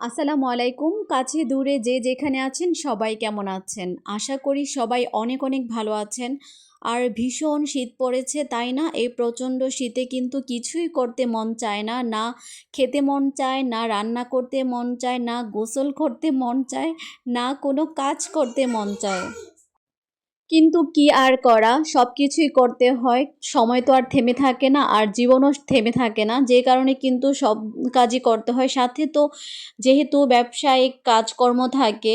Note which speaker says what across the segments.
Speaker 1: আসসালামু আলাইকুম। কাছে দূরে যে যেখানে আছেন সবাই কেমন আছেন? আশা করি সবাই অনেক অনেক ভালো আছেন। আর ভীষণ শীত পড়েছে, তাই না? এই প্রচণ্ড শীতে কিন্তু কিছুই করতে মন চায় না না খেতে মন চায়, না রান্না করতে মন চায়, না গোসল করতে মন চায়, না কোনো কাজ করতে মন চায়। কিন্তু কি আর করা? সব কিছুই করতে হয়। সময় তো আর থেমে থাকে না, আর জীবনও থেমে থাকে না। যে কারণে কিন্তু সব কাজই করতে হয়। সাথে তো যেহেতু ব্যবসায়িক কাজকর্ম থাকে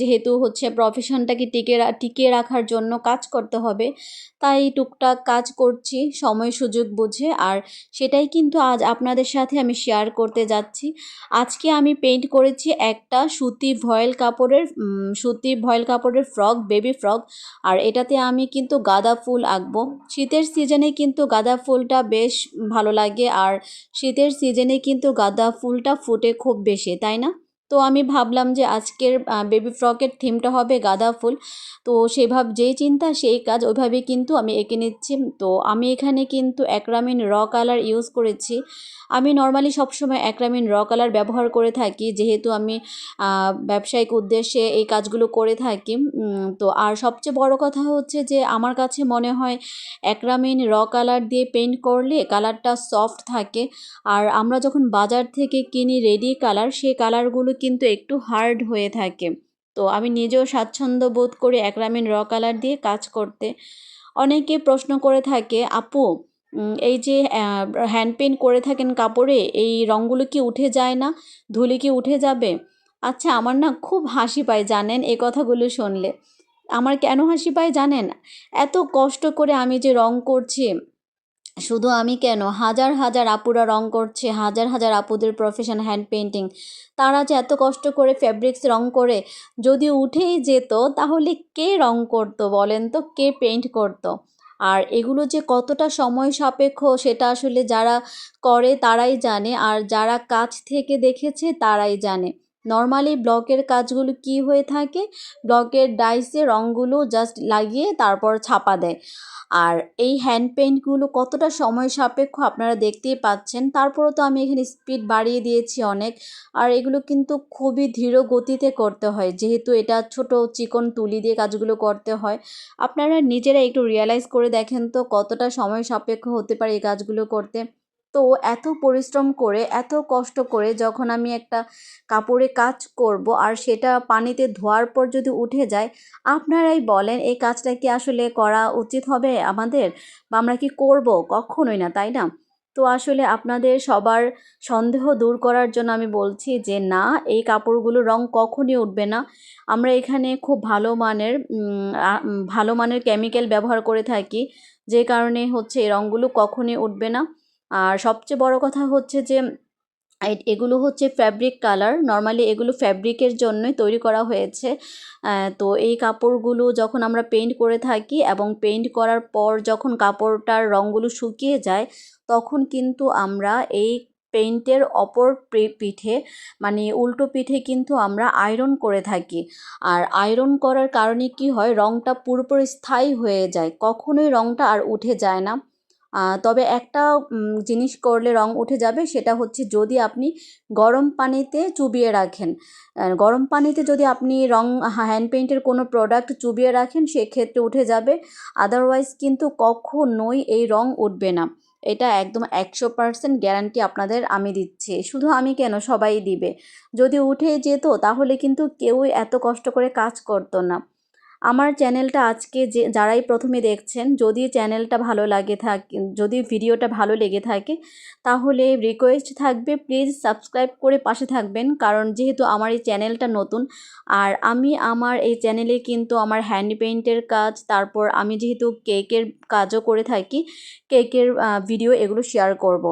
Speaker 1: যেহেতু হচ্ছে প্রফেশনটাকে টিকে টিকিয়ে রাখার জন্য কাজ করতে হবে, তাই টুকটাক কাজ করছি, সময় সুযোগ বুঝে। আর সেটাই কিন্তু আজ আপনাদের সাথে আমি শেয়ার করতে যাচ্ছি। আজকে আমি পেইন্ট করেছি একটা সুতি ভয়েল কাপড়ের সুতি ভয়েল কাপড়ের ফ্রক বেবি ফ্রক আর এটাতে আমি কিন্তু গাঁদা ফুল আঁকবো। শীতের সিজনে কিন্তু গাঁদা ফুলটা বেশ ভালো লাগে আর শীতের সিজনে কিন্তু গাঁদা ফুলটা ফোটে খুব বেশি, তাই না? তো আমি ভাবলাম যে আজকের বেবি ফ্রকের থিমটা হবে গাঁদা ফুল। তো সেভাবে যেই চিন্তা, সেই কাজ ওইভাবে কিন্তু আমি এঁকে নিচ্ছি। তো আমি এখানে কিন্তু একরামিন র কালার ইউজ করেছি। আমি নর্মালি সবসময় একরামিন র কালার ব্যবহার করে থাকি। যেহেতু আমি ব্যবসায়িক উদ্দেশ্যে এই কাজগুলো করে থাকি। তো আর সবচেয়ে বড় কথা হচ্ছে যে আমার কাছে মনে হয় একরামিন র কালার দিয়ে পেন্ট করলে কালারটা সফট থাকে। আর আমরা যখন বাজার থেকে কিনি রেডি কালার সেই কালারগুলো কিন্তু একটু হার্ড হয়ে থাকে। তো আমি নিজেও স্বাচ্ছন্দ্য বোধ করি একরামিন র কালার দিয়ে কাজ করতে। অনেকে প্রশ্ন করে থাকে, আপু এই যে হ্যান্ড পেন্ট করে থাকেন কাপড়ে, এই রঙগুলো কি উঠে যায় না? ধুলে কি উঠে যাবে? আচ্ছা আমার না খুব হাসি পায়, জানেন, এই কথাগুলো শুনলে। আমার কেন হাসি পায় জানেন? এত কষ্ট করে আমি যে রং করছি শুধু আমি কেন? হাজার হাজার আপুরা রং করছে, হাজার হাজার আপুদের প্রফেশন হ্যান্ড পেন্টিং তারা যে এত কষ্ট করে ফ্যাব্রিক্স রং করে যদি উঠেই যেত, তাহলে কে রং করতো বলেন তো? কে পেন্ট করতো? আর এগুলো যে কতটা সময় সাপেক্ষ, সেটা আসলে যারা করে তারাই জানে, আর যারা কাজ থেকে দেখেছে তারাই জানে। নর্মালি ব্লকের কাজগুলো কি হয়ে থাকে? ব্লকের ডাইসে রঙগুলো জাস্ট লাগিয়ে তারপর ছাপা দেয়। আর এই হ্যান্ড পেন্টগুলো কতটা সময় সাপেক্ষ আপনারা দেখতেই পাচ্ছেন। তারপরও তো আমি এখানে স্পিড বাড়িয়ে দিয়েছি অনেক। আর এগুলো কিন্তু খুবই ধীর গতিতে করতে হয়। যেহেতু এটা ছোট চিকন তুলি দিয়ে কাজগুলো করতে হয়। আপনারা নিজেরা একটু রিয়ালাইজ করে দেখেন তো কতটা সময় সাপেক্ষ হতে পারে এই কাজগুলো করতে। তো এত পরিশ্রম করে, এত কষ্ট করে যখন আমি একটা কাপড়ে কাজ করব আর সেটা পানিতে ধোয়ার পর যদি উঠে যায়, আপনারাই বলেন এই কাজটা কি আসলে করা উচিত হবে আমাদের? বা আমরা কি করব? কখনোই না, তাই না? তো আসলে আপনাদের সবার সন্দেহ দূর করার জন্য আমি বলছি যে, না, এই কাপড়গুলো রং কখনই উঠবে না। আমরা এখানে খুব ভালো মানের ভালো মানের কেমিক্যাল ব্যবহার করে থাকি, যে কারণে হচ্ছে এই রঙগুলো কখনই উঠবে না। আর সবচেয়ে বড় কথা হচ্ছে যে এগুলো হচ্ছে ফ্যাব্রিক কালার নর্মালি এগুলো ফ্যাব্রিকের জন্যই তৈরি করা হয়েছে। তো এই কাপড়গুলো যখন আমরা পেইন্ট করে থাকি এবং পেইন্ট করার পর যখন কাপড়টার রঙগুলো শুকিয়ে যায়, তখন কিন্তু আমরা এই পেইন্টের অপর পিঠে মানে উল্টো পিঠে কিন্তু আমরা আয়রন করে থাকি। আর আয়রন করার কারণে কি হয়? রঙটা পুরোপুরি স্থায়ী হয়ে যায়। কখনোই রঙটা আর উঠে যায় না। তবে একটা জিনিস করলে রং উঠে যাবে সেটা হচ্ছে যদি আপনি গরম পানিতে চুবিয়ে রাখেন। গরম পানিতে যদি আপনি রং হ্যান্ড পেইন্টের কোনো প্রোডাক্ট চুবিয়ে রাখেন সেক্ষেত্রে উঠে যাবে। আদারওয়াইজ কিন্তু কখনোই এই রং উঠবে না। এটা একদম একশো পারসেন্ট গ্যারান্টি আপনাদের আমি দিচ্ছি। শুধু আমি কেন? সবাই দিবে। যদি উঠে যেত তাহলে কিন্তু কেউই এত কষ্ট করে কাজ করতো না। আমার চ্যানেলটা আজকে যে, যারাই প্রথমে দেখছেন, যদি চ্যানেলটা ভালো লাগে থাকে, যদি ভিডিওটা ভালো লেগে থাকে, তাহলে রিকোয়েস্ট থাকবে প্লিজ সাবস্ক্রাইব করে পাশে থাকবেন কারণ যেহেতু আমার এই চ্যানেলটা নতুন, আর আমি আমার এই চ্যানেলে কিন্তু আমার হ্যান্ড পেইন্টের কাজ, তারপর আমি যেহেতু কেকের কাজও করে থাকি কেকের ভিডিও এগুলো শেয়ার করব।